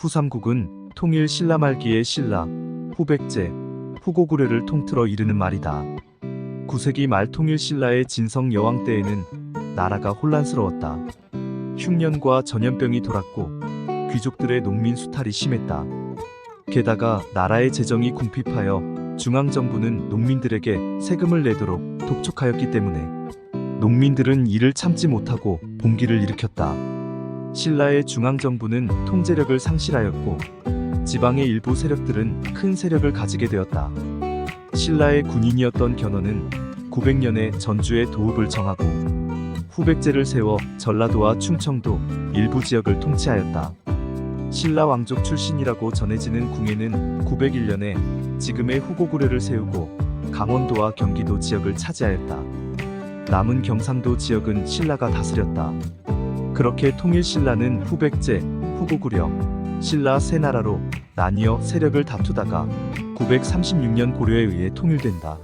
후삼국은 통일 신라 말기의 신라, 후백제, 후고구려를 통틀어 이르는 말이다. 9세기 말 통일 신라의 진성 여왕 때에는 나라가 혼란스러웠다. 흉년과 전염병이 돌았고 귀족들의 농민 수탈이 심했다. 게다가 나라의 재정이 궁핍하여 중앙정부는 농민들에게 세금을 내도록 독촉하였기 때문에 농민들은 이를 참지 못하고 봉기를 일으켰다. 신라의 중앙정부는 통제력을 상실하였고 지방의 일부 세력들은 큰 세력을 가지게 되었다. 신라의 군인이었던 견훤은 900년에 전주의 도읍을 정하고 후백제를 세워 전라도와 충청도 일부 지역을 통치하였다. 신라 왕족 출신이라고 전해지는 궁예는 901년에 지금의 후고구려를 세우고 강원도와 경기도 지역을 차지하였다. 남은 경상도 지역은 신라가 다스렸다. 그렇게 통일 신라는 후백제, 후고구려, 신라 세 나라로 나뉘어 세력을 다투다가 936년 고려에 의해 통일된다.